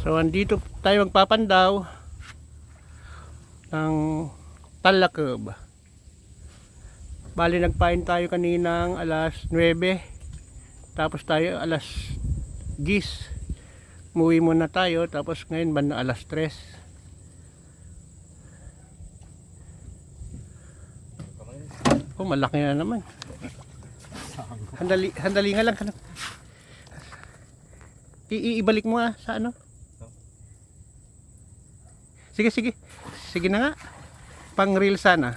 So andito tayo magpapandaw ng Talakob. Bali nagpain tayo kaninang alas 9. Tapos tayo alas 10. Muwi muna tayo tapos ngayon banda alas 3. Oh, malaki na naman. Handali, handali nga lang. Ano? I- ibalik mo nga sa ano? Sige, sige. Sige na nga. Pang reel sana.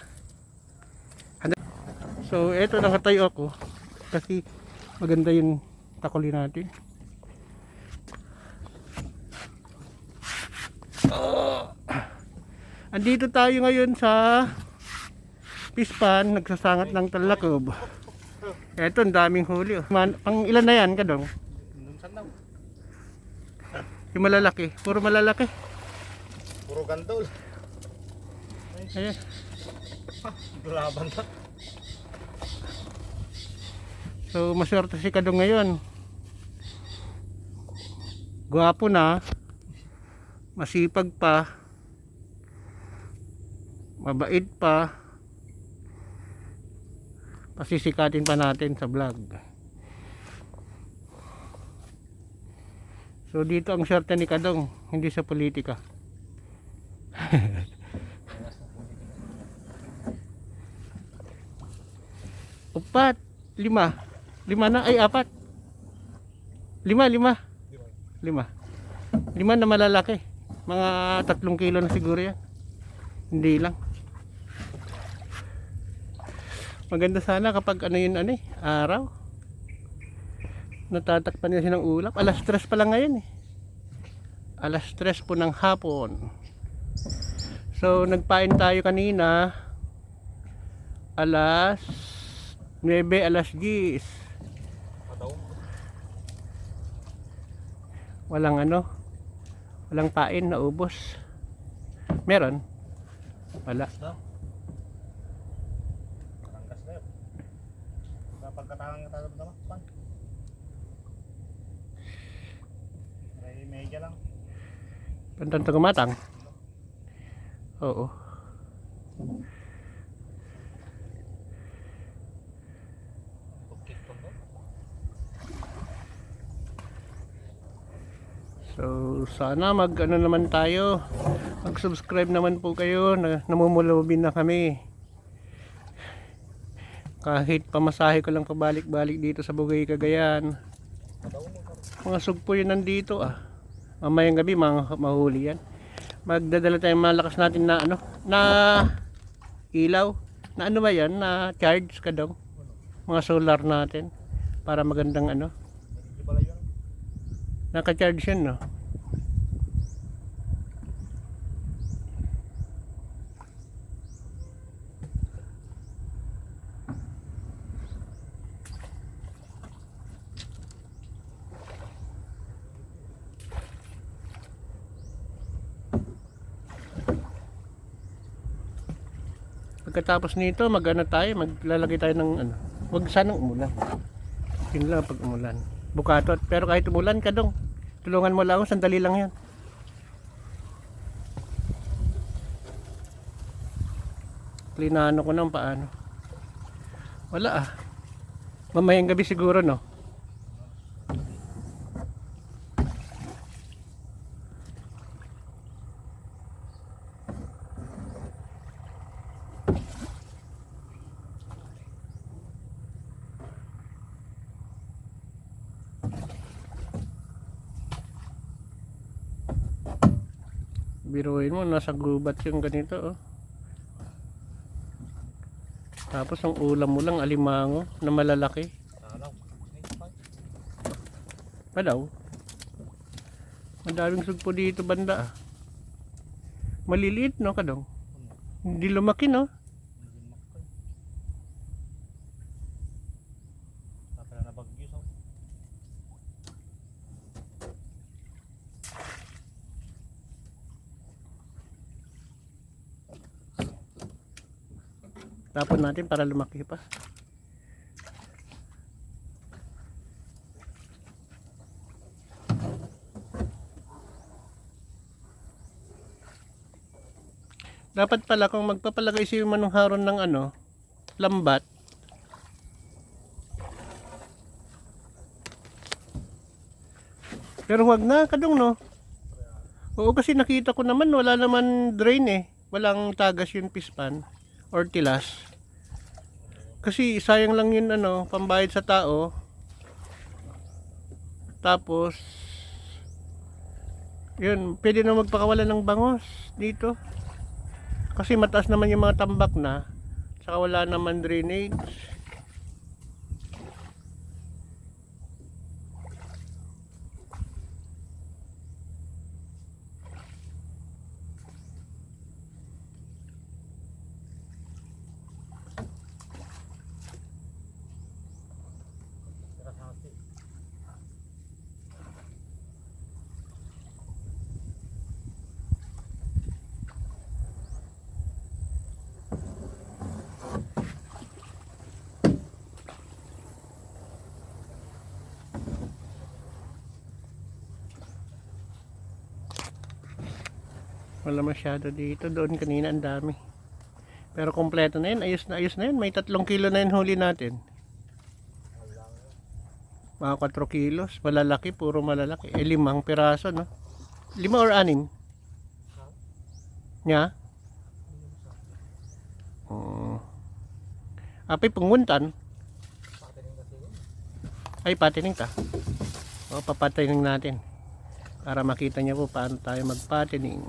So, eto nakatayo ako. Kasi maganda yung takuli natin. Oh. Andito tayo ngayon sa Pispan, nagsasangat ng talakob. Eto, ang daming huli. oh. Man, pang ilan na yan, kadong? Yung malalaki. Puro malalaki. Puro gantol. Ayan. Laban na. So, maswerte si Kadong ngayon. Gwapo na. Masipag pa. Mabait pa. Pasisikatin pa natin sa vlog. So, dito ang swerte ni Kadong. Hindi sa politika. Upat. Lima. Lima na. Ay, apat. Lima, lima. Lima. Lima na malalaki. Mga tatlong kilo na siguro yan. Hindi lang. Maganda sana kapag ano yun ano eh, araw. Natatakpan niya siya ng ulap. Alas stress pa lang ngayon eh. Alas stress po ng hapon. So, nagpain tayo kanina. Alas 9, alas 10. Pataw. Walang ano, walang pain na ubos. Meron? Wala. Daw. Karanggas Oo. So, sana mag ano naman tayo. Mag-subscribe naman po kayo. Na, namumulubin na kami. Kahit pamasahe ko lang pabalik-balik dito sa Bugay, Cagayan. Mga sugpo yun nandito ah. Mamayang gabi mga mahuli yan. Magdadala tayong malakas natin na ano, na ilaw. Na ano ba yan? Na charge ka daw. Mga solar natin. Para magandang ano. Yun. Naka-charge yan no. Pagkatapos nito, mag-ano tayo, maglalagay tayo ng ano. Huwag sanang umulan. Yun lang pag umulan. Bukatot. Pero kahit umulan ka dong, tulungan mo lang ako, sandali lang yan. Plinano ko nang paano. Wala ah. Mamayang gabi siguro no. Biruin mo, nasa gubat yung ganito oh. Tapos ang ulam mo lang alimango na malalaki. Tanaw. Snake pa. Pa daw? Madaming sugpo dito banda. Maliliit no kadong? Hindi lumaki no? Tapon natin para lumaki pa. Dapat pala kung magpapalagay si Manong Haron ng ano, lambat. Pero wag na, kadong no. Oo kasi nakita ko naman wala naman drain eh. Walang tagas yung pispan or tilas. Kasi sayang lang yun ano, pambayad sa tao. Tapos yun, pwede na magpakawalan ng bangos dito. Kasi mataas naman yung mga tambak na. Saka wala naman drainage. Wala masyado dito. Doon kanina ang dami. Pero kompleto na yun. Ayos na ayos na yun. May tatlong kilo na yun huli natin. Mga 4 kilos. Malalaki. Puro malalaki. Eh limang piraso no. Lima or anim? Nya? Oh. Apay punguntan. Ay, patining ka. O, papatining natin. Para makita niyo po paano tayo magpatining.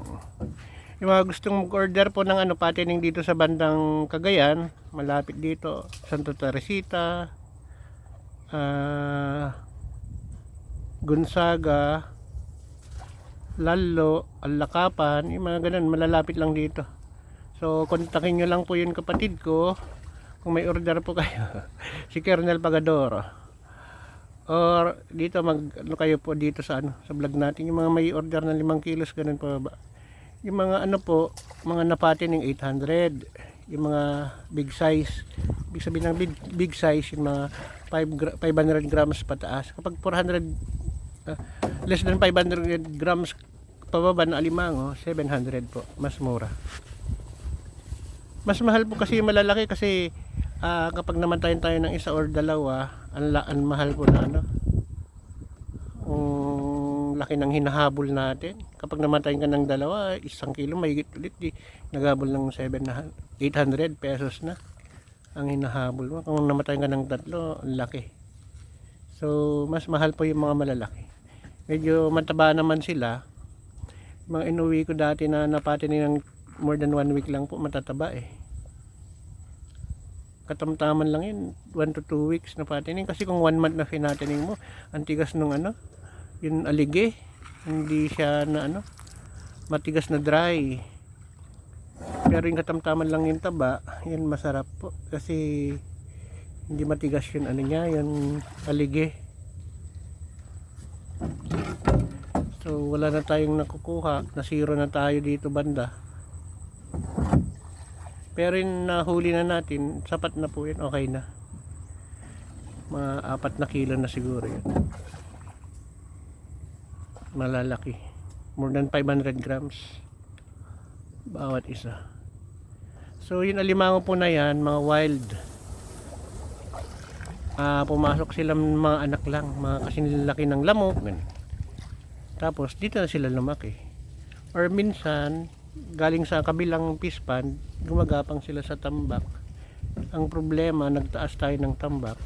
Yung mga gustong mag-order po ng ano, patining dito sa bandang Cagayan, malapit dito, Santo Teresita, ah, Gonzaga, Lalo, Alakapan, yung mga ganun, malalapit lang dito. So, kontakin nyo lang po yung kapatid ko kung may order po kayo. si Kernel Pagadoro or dito mag ano kayo po dito sa ano sa vlog natin? Yung mga may order ng 5 kilos ganun po ba? Yung mga ano po mga napati ng 800 yung mga big size ibig sabihin ng big, big size yung mga 5 gra- 500 grams pataas. Kapag 400 ah, less than 500 grams pababa na alimango 700 po. Mas mura. Mas mahal po kasi malalaki kasi ah, kapag namantayin tayo ng isa or dalawa ang, ang mahal po na ano ang laki ng hinahabol natin. Kapag namantayin ka ng dalawa isang kilo may ulit di naghabol ng 700 800 pesos na ang hinahabol mo. Kung namatayin ka ng tatlo ang laki. So mas mahal po yung mga malalaki. Medyo mataba naman sila. Mga inuwi ko dati na napati ng more than one week lang po matataba eh katamtaman lang yun. 1 to 2 weeks na patining kasi kung 1 month na finatining mo ang tigas nung ano yun alige. Hindi siya na ano matigas na dry. Pero yung katamtaman lang yung taba yun masarap po. Kasi hindi matigas yun ano niya yun alige. So wala na tayong nakukuha. Nasiro na tayo dito banda pero yung nahuli na natin, sapat na po yun, okay na. Mga apat na kilo na siguro yun. Malalaki. More than 500 grams. Bawat isa. So yun alimango po na yan, mga wild. Ah, pumasok sila mga anak lang, mga kasinilaki ng lamok. Tapos dito na sila lumaki. Or minsan, galing sa kabilang pispan, gumagapang sila sa tambak. Ang problema, nagtaas tayo ng tambak.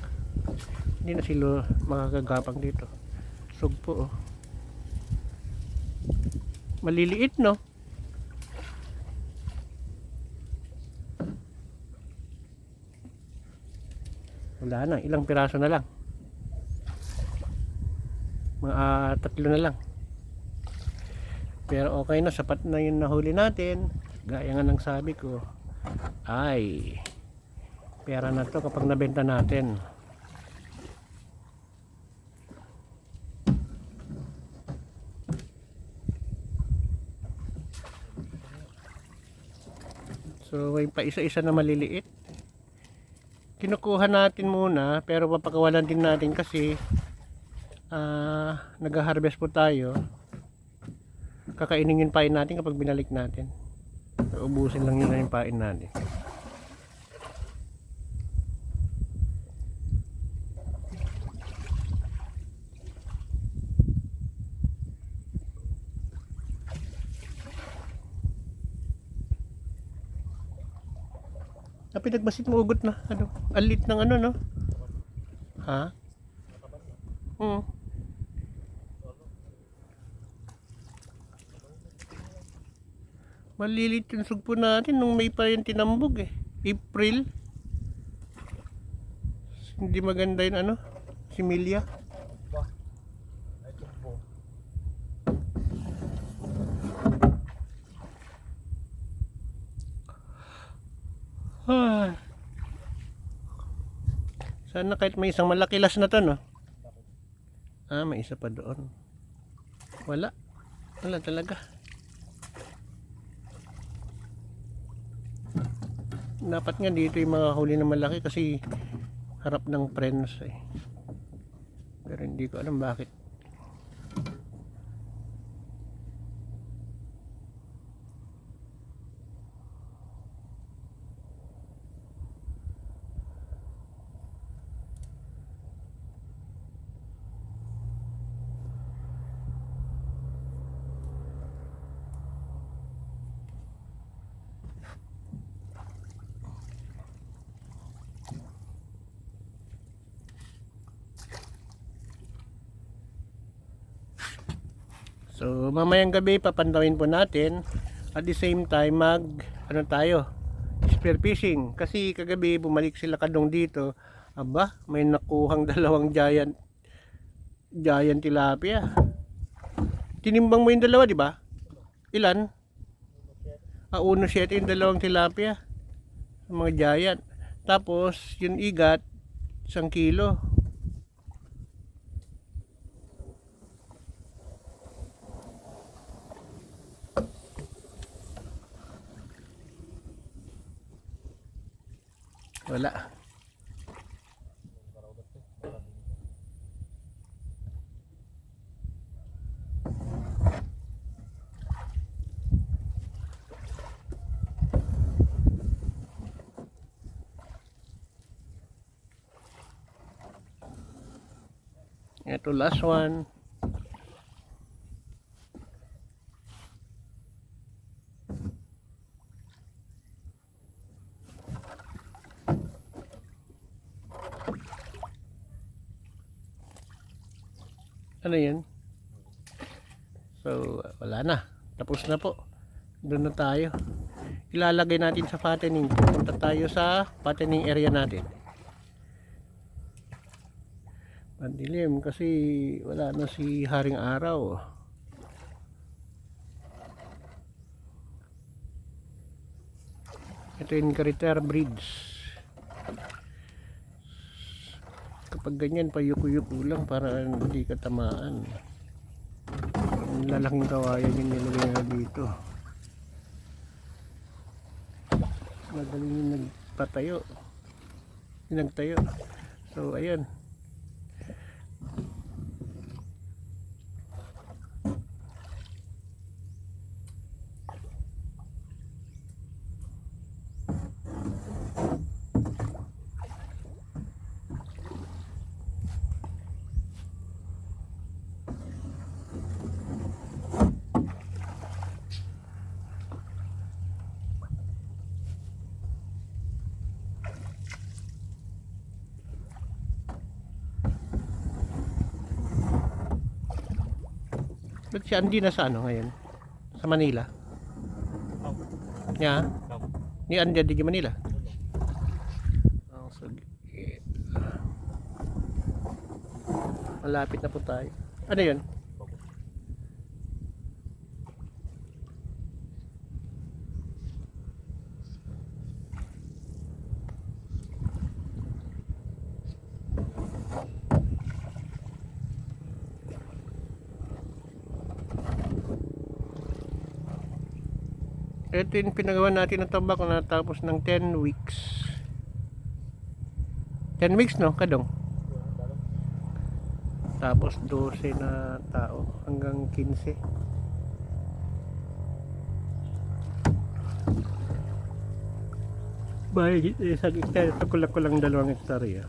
Hindi na sila makakagapang dito. Sugpo, oh. Maliliit, no? Wala na, ilang piraso na lang. Mga ah, tatlo na lang. Pero okay na, sapat na yung nahuli natin. Gaya nga ng sabi ko, ay, pera na to kapag nabenta natin. So, may pa isa-isa na maliliit. Kinukuha natin muna, pero papakawalan din natin kasi ah nag-harvest po tayo kakainin yung pain natin kapag binalik natin Ubusin lang nila yung pain natin. Ah, pinagbasit mo ugot na. Ano? Alit ng ano, no? Ha? Hmm. Malilit yung sugpo natin nung may pa yung tinambog eh. April. Hindi maganda yung ano? Tumbo. Ah. Sana kahit may isang malakilas na to, no? Ah, may isa pa doon. Wala. Wala talaga. Dapat nga dito yung mga huli na malaki kasi harap ng friends eh. Pero hindi ko alam bakit. So, mamayang gabi papantawin po natin. At the same time mag ano tayo spear fishing. Kasi kagabi bumalik sila kadong dito. Aba may nakuhang dalawang giant giant tilapia. Tinimbang mo yung dalawa di ba? Ilan? Ah uno siya yung dalawang tilapia. Mga giant. Tapos yung igat isang kilo wala Ito last one. Ano yan? So, wala na. Tapos na po. Doon na tayo. Ilalagay natin sa fattening. Pupunta tayo sa fattening area natin. Pandilim kasi wala na si Haring Araw. Ito yung Carretera Bridge. Kapag ganyan, payuko-yuko lang para hindi ka tamaan. Ang lalaking kawayan yung nilagay na dito. Madaling yung nagpatayo. Yung nagtayo. So, ayan. Si Andy nasa ano ngayon? Sa Manila? Yeah? Ni Andy di Manila? Oh, sige. Malapit na po tayo. Ano yun? Ito yung pinagawa natin ng tabak na natapos ng 10 weeks. 10 weeks no, kadong? Tapos 12 na tao hanggang 15. May isang hektarya. Ito kulang ko lang dalawang hektarya.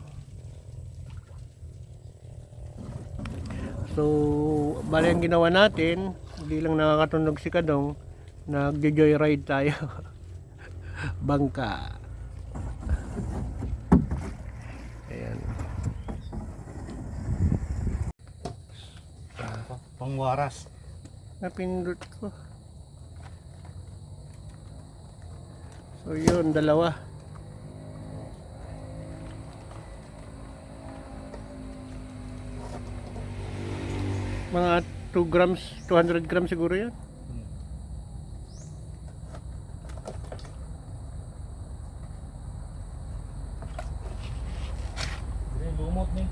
So, bali ang ginawa natin, hindi lang nakakatunog si Kadong, nag-joyride tayo. Bangka. Ayan. Pangwaras. Napindot ko. So yun, dalawa. Mga 2 grams, 200 grams siguro yan. Hindi, lumot ni.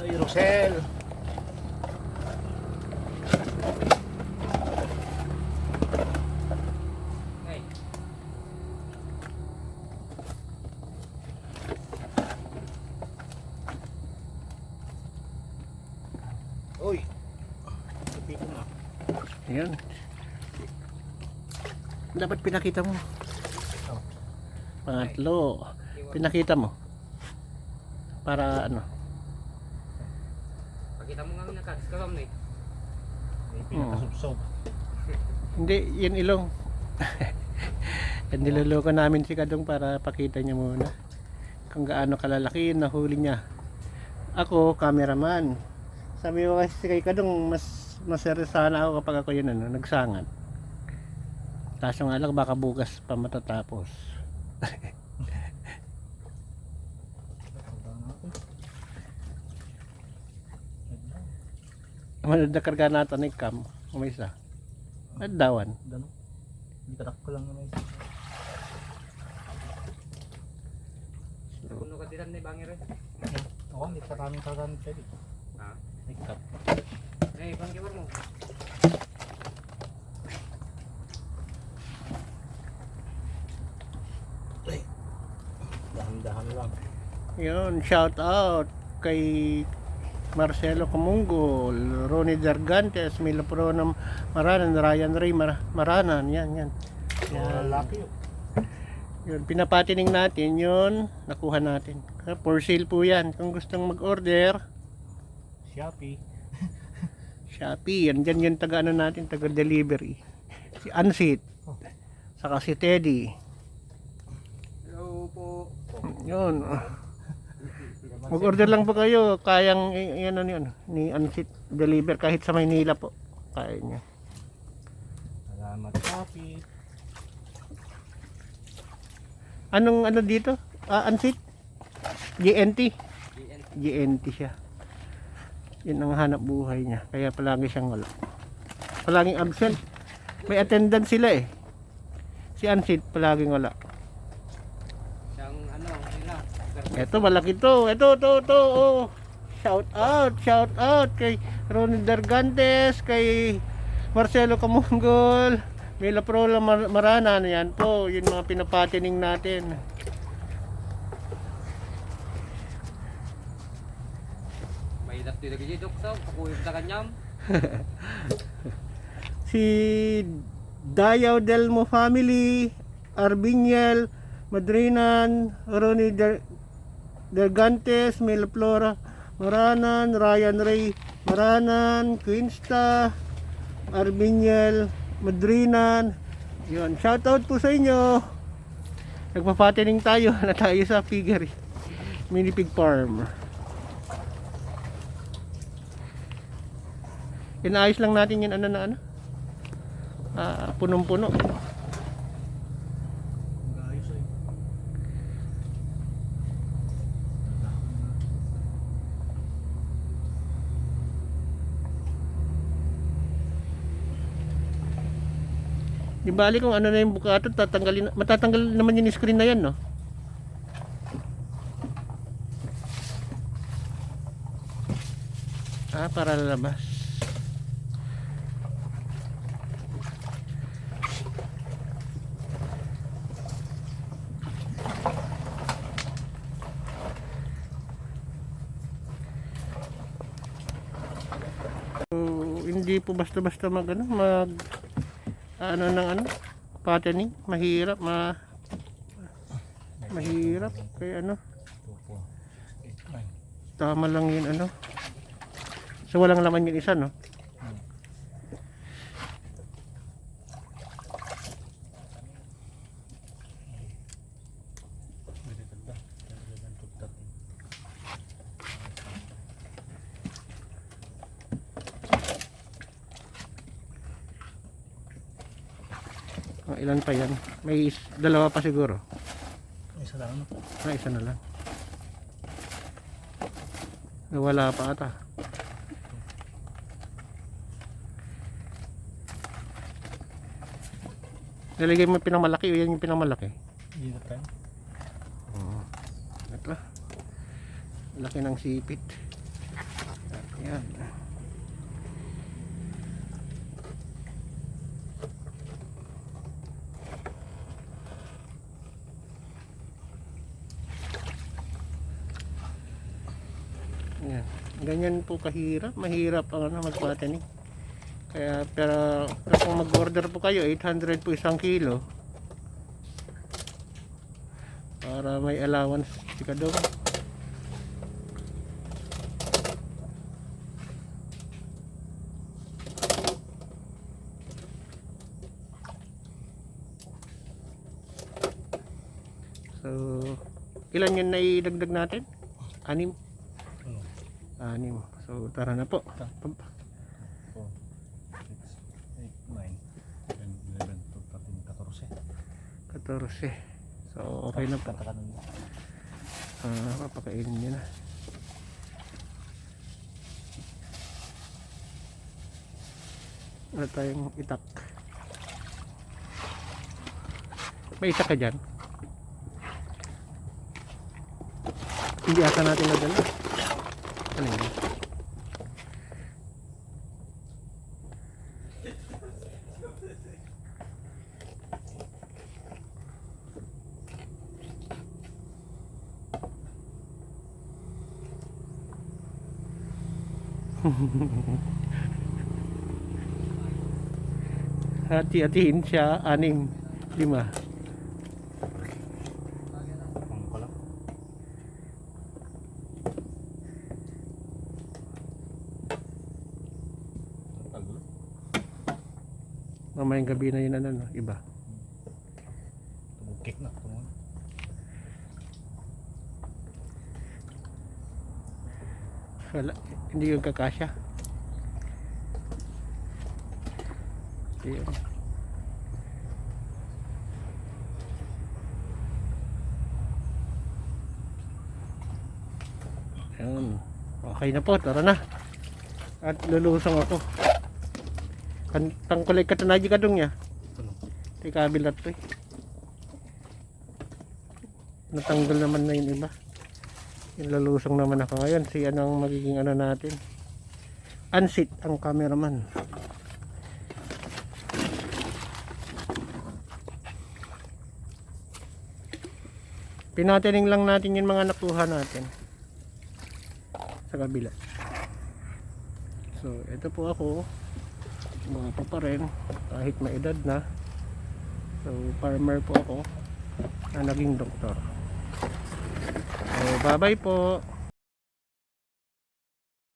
Ay, Rosel. Uy. Sabi ko na. Ayan. Dapat pinakita mo. Oh. Pangatlo. Pinakita mo. Para ano. Pakita mo nga na eh. May pinakasubsob. Hindi, yan ilong. niloloko namin si Kadong para pakita niya muna kung gaano kalalaki yung nahuli niya. Ako, cameraman. Sabi ko kasi kay Kadong, mas masere sana ako kapag ako yun ano, nagsangat. Kaso nga lang, baka bukas pa matatapos. Manadakarga natin ni Cam. Umisa. At dawan. Dano? Katak ko lang naman. Puno ka tiran na bangir eh. Oo, hindi ka kaming kagamit pwede. Ha? May cut. Eh, ibang kiwar mo. Dahan-dahan lang. Yun, shout out kay Marcelo Comunggol, Ronnie Dargantes, Mila Pro ng Maranan, Ryan Ray Mar- Maranan, yan, yan. Yan. Yan. Lalaki yun. Pinapatining natin yun, nakuha natin. Kaya For sale po yan. Kung gustong mag-order, Shopee. Shopee, yan dyan yung taga ano natin, taga delivery. Si Ansit, saka si Teddy. Hello po. Yun. Mag-order lang po kayo, kayang i- ano ni ano, ni Ansit deliver kahit sa Maynila po. Kaya niya. Salamat Shopee. Anong ano dito? Ah, Ansit? GNT. GN. GNT siya. Yun ang hanap buhay niya. Kaya palagi siyang wala. Palaging absent. May attendance sila eh. Si Ansit palaging wala. Siyang ano, sila. Ito malaki to. Ito, to, to. Oh. Shout out, shout out kay Ronnie Dargantes, kay Marcelo Camunggol, Mila Prola Mar- Marana. Ano yan po, yun mga pinapatining natin. May ilat dito kaya dok sa pakuyog sa kanyam. si Dayaw Delmo family, Arbiniel, Madrinan, Ronnie Dergantes, Milflora, Maranan, Ryan Ray, Maranan, Quinsta, Arbiniel, Madrinan. Yun, shoutout po sa inyo. Nagpapatining tayo na tayo sa piggery. Mini pig farm. Inaayos lang natin yung ano na ano. Ah, punong-puno. Di bali kung ano na yung bukato, tatanggalin, matatanggal naman yung screen na yan, no? Ah, para lalabas. Hindi po basta-basta mag, ano, mag ano ng ano, patterning, mahirap, ma mahirap kaya ano, tama lang yun ano. So walang laman yung isa no. Mga ilan pa yan? May is- dalawa pa siguro. Isa lang ano? Na isa na lang. Nawala pa ata. Nalagay mo yung pinakamalaki o yan yung pinakamalaki? Dito tayo. Oo. Ito. Laki ng sipit. Yan. Yan. Ganyan po kahirap. Mahirap ang ano, magpatanim. Kaya, pero, pero kung mag-order po kayo, 800 po isang kilo. Para may allowance si Kadong. So, ilan yun na idagdag natin? Anim? Anim. So, tara na po. 4, 6, 8, 9, 10, 11, 12, 13, 14. 14. So, okay na po. Ah, papakainin niya na. Wala tayong itak. May itak ka dyan? Hindi ata natin nadala. Ano yun? Hati-hatiin siya, anim, lima. Ang pala. Ang tagulo. Mamayang gabi na yun ano, no? iba. Tumugkik na. Tumugkik. Wala, hindi yung kakasya. Ayun. Ayun. Okay na po, tara na. At lulusong ako. Kan tangkulay ka tanaji ka dong ya. Ano? Di kabilat to eh. Natanggal naman na yung iba. Yung lalusong naman ako ngayon. Si ano ang magiging ano natin. Unsit ang cameraman. Pinatining lang natin yung mga nakuha natin. Sa kabila. So, ito po ako. Mga pa rin. Kahit may edad na. So, farmer po ako. Na naging doktor. So, bye-bye po.